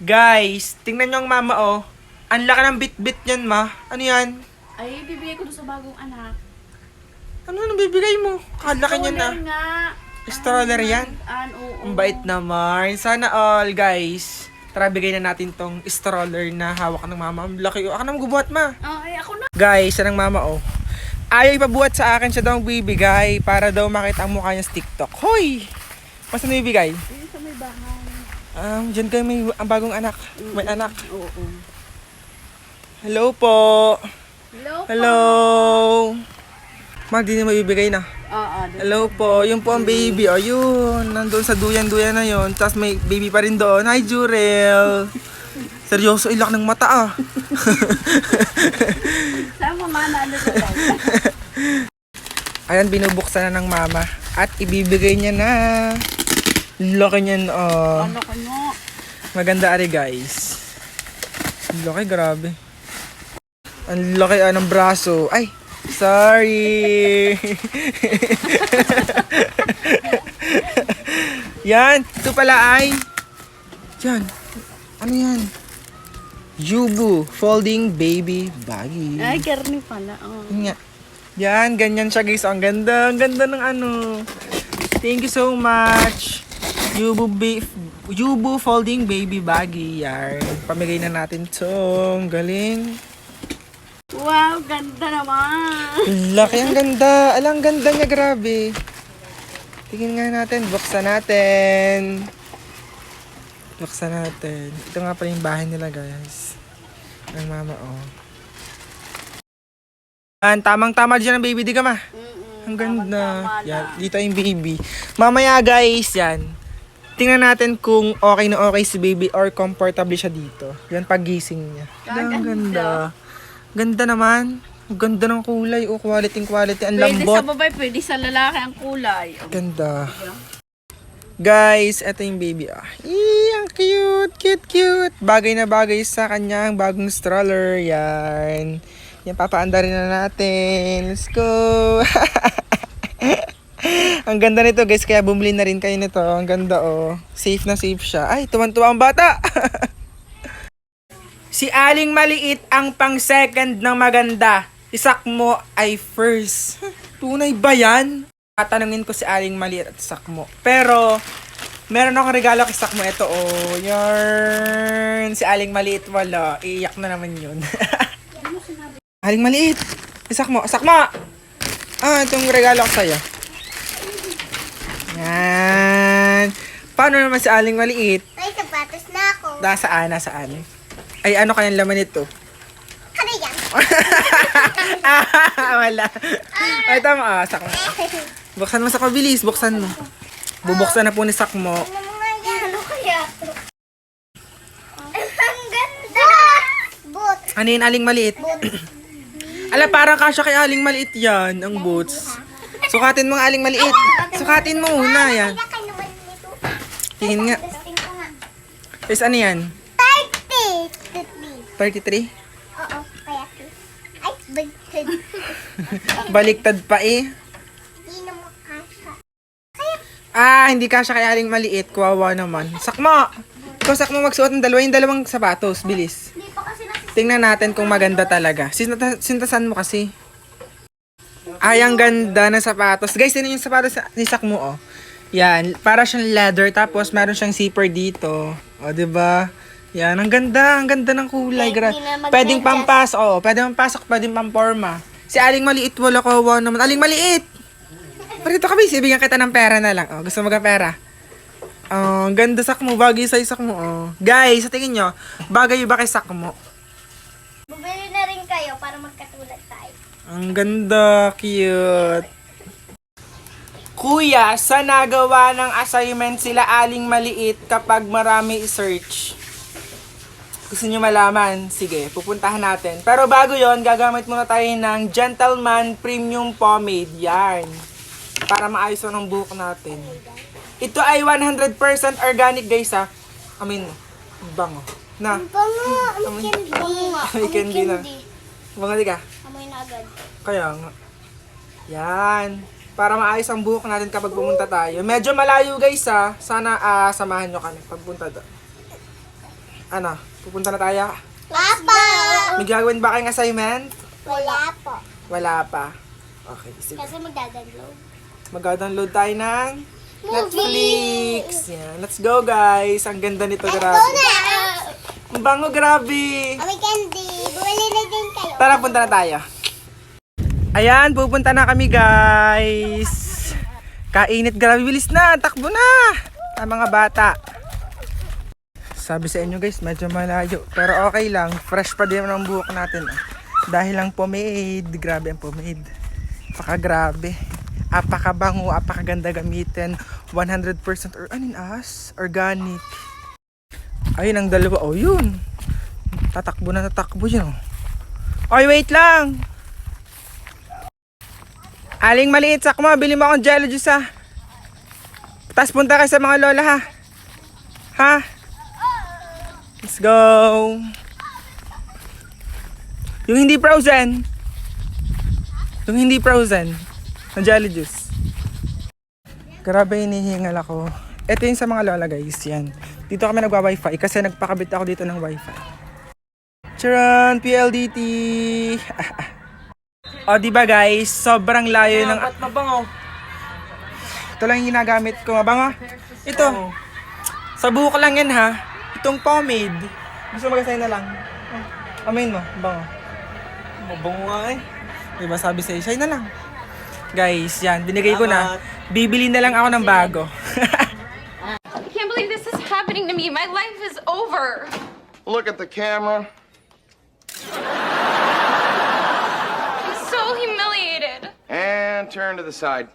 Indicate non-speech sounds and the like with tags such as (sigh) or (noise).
Guys, tingnan nyo ang mama oh. Ang laki ng bit-bit niyan ma. Ano yan? Ay, bibigay ko doon sa bagong anak. Ano nang bibigay mo? Kalaki niyan na. Stroller nga. Stroller yan? An, oo. Ang bait naman. Sana all, guys. Tara, bigay na natin tong stroller na hawak ng mama. Ang laki. oh. Ako na magbubuhat, ma. Ah, ay, ako na. Guys, yan ang mama, oh. Ayaw ipabuhat sa akin siya daw ang bibigay para daw makita ang mukha niya sa TikTok. Hoy! Mas ano ibigay? Ayun sa may bahay. Um, dyan kayo may ang bagong anak. May anak. Oo. Hello po. Hello? Hello. Mag, di na mabibigay na. Oo. Hello po. Yun po ang baby. O, yun. Nandun sa duyan-duyan na yun. Tapos may baby pa rin doon. Hi, Jurel. (laughs) Seryoso, ilak ng mata ah. (laughs) Saan mo mana ano sa loob? (laughs) Ayan, binubuksan na ng mama. At ibibigay niya na. Laki niyan, oh. Ano ko? Maganda ari, guys. Laki, grabe. Ang laki ah, ng braso. Ay, sorry. (laughs) yan, ito pala ay. Yan. Ano yan? Yubu Folding Baby Baggy. Ay, karni pala. Oh. Nga. Yan, ganyan siya guys. Ang ganda, ang ganda ng ano. Thank you so much. Yubu, ba- Yubu Folding Baby Baggy. Yan. Pamigay na natin to. Ang galing. Wow, ganda naman. Laki, ang ganda. Alang ganda niya, grabe. Tingin nga natin. Buksan natin. Buksan natin. Ito nga pala yung bahay nila, guys. Ang mama, oh. Yan, tamang-tama dyan ang baby. Di ka ma? Mm-mm. Ang ganda. Yan, dito yung baby. Mamaya guys, yan. Tingnan natin kung okay na okay si baby or comfortable siya dito. Yan pagising niya. Ang ganda. ganda. Naman. Ganda ng kulay. Oh, quality, quality. Ang Pwede sa lambot. babae, pwede sa lalaki ang kulay. Oh. Ganda. Guys, eto yung baby. Ah. Eee, ang cute, cute, cute. Bagay na bagay sa kanyang bagong stroller. Yan. Yan, papaandarin na natin. Let's go. (laughs) ang ganda nito guys, kaya bumili na rin kayo nito. Ang ganda oh. Safe na safe siya. Ay, tuwan-tuwa ang bata. (laughs) si Aling Maliit ang pang second ng maganda. Isak mo ay first. (laughs) Tunay ba yan? Tatanungin ko si Aling Maliit at Isak mo. Pero, meron akong regalo kay Isak mo. Ito oh. Yarn. Si Aling Maliit wala. Iiyak na naman yun. (laughs) Aling Maliit. Isak mo. Isak mo! Ah, itong regalo ko sa'yo. Yan. Paano naman si Aling Maliit? May sapatos na ako. Nasaan? Nasaan? Ay, ano kayang laman nito? Ano yan? ah, (laughs) wala. Ay, tama. Ah, sakmo. Buksan mo sa bilis. Buksan mo. Bubuksan na po ni Sakmo. Ano nga yan? Ano kaya? Ang ganda! Boot. Ano yun, aling maliit? Ala, parang kasya kay aling maliit yan, ang boots. Sukatin mo ang aling maliit. Sukatin mo una, yan. Kaya kayo naman nito. Tingin nga. Is ano yan? 30! 33? 30. Oo, kaya. Ay. (laughs) Baliktad pa eh. Hindi na makasya. Ah, hindi kasya kay aling maliit. Kuwawa naman. Sakmo! Ikaw, Sakmo, magsuot ng dalawa yung dalawang sapatos. Bilis. Hindi pa kasi nasi... Tingnan natin kung maganda talaga. Sinta- sintasan mo kasi. Ay, ang ganda ng sapatos. Guys, yun yung sapatos sa- ni Sakmo, oh. Yan, para siyang leather, tapos meron siyang zipper dito. O, di ba? Yan, ang ganda, ang ganda ng kulay. Gra- pwedeng pampasok, oh. Pwedeng pampasok, pwedeng pamporma. Si Aling Maliit, wala kawa naman. Aling Maliit! Parito ka, bis. Ibigyan kita ng pera na lang. Oh, gusto mo ka pera? Oh, ang ganda sakmo. Bagay sa sakmo. Oh. Guys, sa tingin nyo, bagay ba kay na rin magkatulad tayo. Ang ganda, cute. Kuya, sa nagawa ng assignment sila aling maliit kapag marami i-search? Gusto nyo malaman? Sige, pupuntahan natin. Pero bago yon gagamit muna tayo ng Gentleman Premium Pomade. Yan. Para maayos ang buhok natin. Ito ay 100% organic guys ha. I mean, bango. Na, Bango! Amoy candy. Amoy candy na. Mga di ka. Amoy na agad. Kaya nga. Yan. Para maayos ang buhok natin kapag pumunta tayo. Medyo malayo guys ha. Sana ah, samahan nyo kami pagpunta doon. Ano? Pupunta na tayo? Papa! May gagawin ba kayong assignment? Wala po. Wala pa. Okay, sige. Kasi magdadaglow. Mag-download tayo ng! Netflix. Yan. Let's go, guys. Ang ganda nito, grabe. Ang bango, grabe. Kami candy. Bumili na din kayo. Tara, punta na tayo. Ayan, pupunta na kami, guys. Kainit, grabe. Bilis na. Takbo na. Ang mga bata. Sabi sa inyo, guys, medyo malayo. Pero okay lang. Fresh pa din ang buhok natin. ah. Dahil lang pomade. Grabe ang pomade. Apaka grabe. Apakabango, apakaganda gamitin. 100% or anin as? Organic. Ayun ang dalawa. Oh, yun. Tatakbo na tatakbo yun. Oh. Oy, wait lang. Aling maliit, sak mo. Bili mo akong jello juice, ha. Tapos punta ka sa mga lola, ha. Ha? Let's go. Yung hindi frozen. Yung hindi frozen. Ng jelly juice. Grabe, hinihingal ako. Ito yung sa mga lola, guys. Yan. Dito kami nagwa-wifi kasi nagpakabit ako dito ng wifi. Charan! PLDT! (laughs) o, di ba guys? Sobrang layo ng... Ba't mabango? Ito lang yung ginagamit ko. Mabango? Ito. Sa buhok lang yan ha. Itong pomade. Gusto mo kasi na lang. Oh, Amain mo. Bango. Mabango nga eh. Diba sabi sa'yo, sa'yo na lang. Guys, yan. Binigay ko na. Bibili na lang ako ng bago. I can't believe this is happening to me. My life is over. Look at the camera. Turn to the side.